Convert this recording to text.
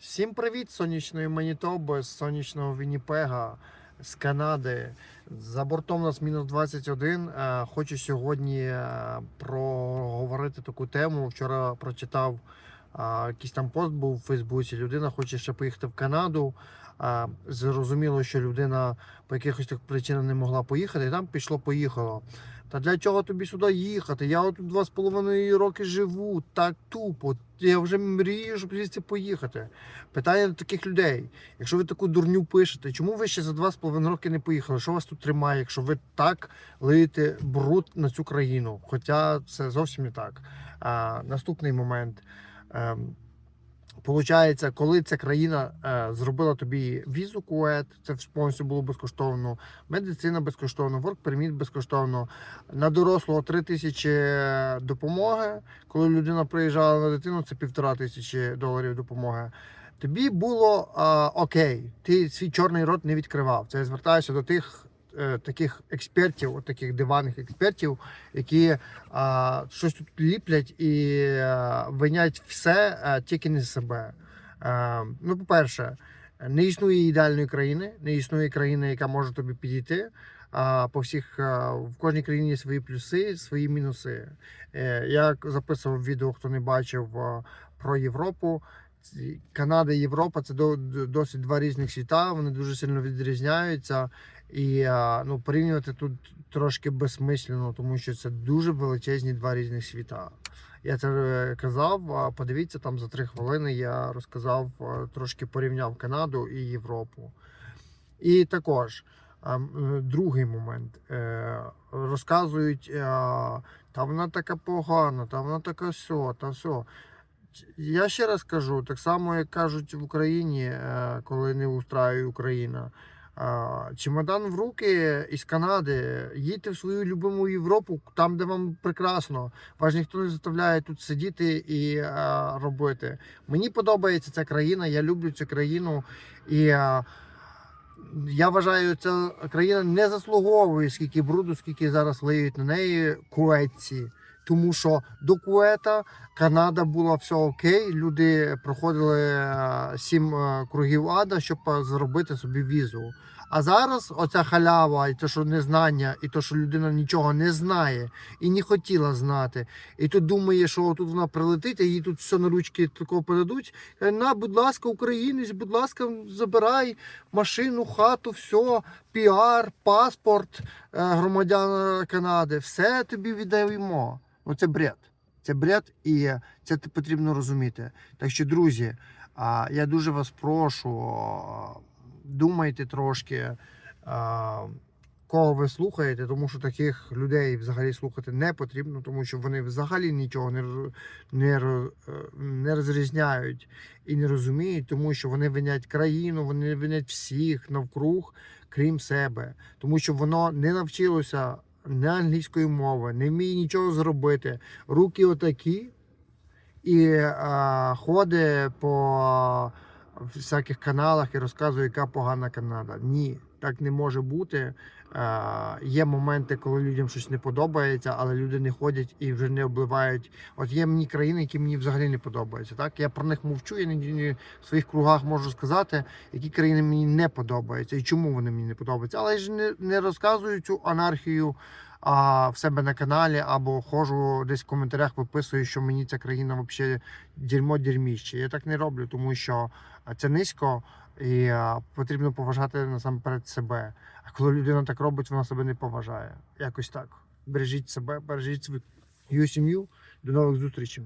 Всім привіт сонячної Манітоби, з сонячного Вінніпега, з Канади. За бортом у нас мінус 21. Е, Хочу сьогодні е, проговорити таку тему. Вчора прочитав е, якийсь там пост був у Фейсбуці. Людина хоче ще поїхати в Канаду. Зрозуміло, що людина по якихось так причинам не могла поїхати, і там пішло, поїхало. Та для чого тобі сюди їхати? Я от два з половиною роки живу, так тупо. Я вже мрію, щоб звідси поїхати. Питання до таких людей. Якщо ви таку дурню пишете, чому ви ще за два з половиною роки не поїхали? Що вас тут тримає, якщо ви так лиєте бруд на цю країну? Хоча це зовсім не так. А, наступний момент. Получається, коли ця країна е, зробила тобі візу кует, це повністю було безкоштовно, медицина безкоштовно, work permit безкоштовно. На дорослого 3 тисячі допомоги. Коли людина приїжджала на дитину, це півтора тисячі доларів допомоги. Тобі було а, окей, ти свій чорний рот не відкривав. Це я звертаюся до тих е, таких експертів, от таких диваних експертів, які а, щось тут ліплять і а, винять все, а, тільки не себе. А, ну, по-перше, не існує ідеальної країни, не існує країни, яка може тобі підійти. А по всіх в кожній країні свої плюси, свої мінуси. Е, Я записував відео, хто не бачив про Європу. Канада і Європа це до- до- досить два різних світа. Вони дуже сильно відрізняються. І ну, порівнювати тут трошки безсмислено, тому що це дуже величезні два різних світа. Я це е, казав. Подивіться там за три хвилини. Я розказав трошки порівняв Канаду і Європу. І також е, другий момент. Е, Розказують, е, та вона така погана, та вона така сьо, та все. Я ще раз кажу, так само, як кажуть в Україні, е, коли не устраює Україна. Чемодан в руки із Канади, їдьте в свою любиму Європу, там, де вам прекрасно. Вас ніхто не заставляє тут сидіти і а, робити. Мені подобається ця країна, я люблю цю країну. І а, я вважаю, ця країна не заслуговує скільки бруду, скільки зараз лиють на неї куетці. Тому що до Куета Канада була все окей. Люди проходили е, сім е, кругів ада, щоб е, зробити собі візу. А зараз оця халява, і те, що незнання, і те, що людина нічого не знає і не хотіла знати, і тут думає, що тут вона прилетить, а їй тут все на ручки такого передадуть. На, будь ласка, українець, будь ласка, забирай машину, хату, все, піар, паспорт громадян Канади, все тобі віддаємо. Ну це бред. Це бред, і це потрібно розуміти. Так що, друзі, я дуже вас прошу, думайте трошки, кого ви слухаєте, тому що таких людей взагалі слухати не потрібно, тому що вони взагалі нічого не, не, е, не розрізняють і не розуміють, тому що вони винять країну, вони винять всіх навкруг, крім себе, тому що воно не навчилося не англійської мови, не вміє нічого зробити. Руки отакі, і а, ходить по всяких каналах і розказує, яка погана Канада. Ні, так не може бути. А, є моменти, коли людям щось не подобається, але люди не ходять і вже не обливають. От є мені країни, які мені взагалі не подобаються. Так я про них мовчу. Я не, в своїх кругах можу сказати, які країни мені не подобаються і чому вони мені не подобаються. Але я ж не, не розказую цю анархію а, в себе на каналі або ходжу десь в коментарях, виписую, що мені ця країна взагалі дерьмо дерьміще. Я так не роблю, тому що це низько і потрібно поважати насамперед себе. А коли людина так робить, вона себе не поважає. Якось так. Бережіть себе, бережіть свою сім'ю. До нових зустрічей.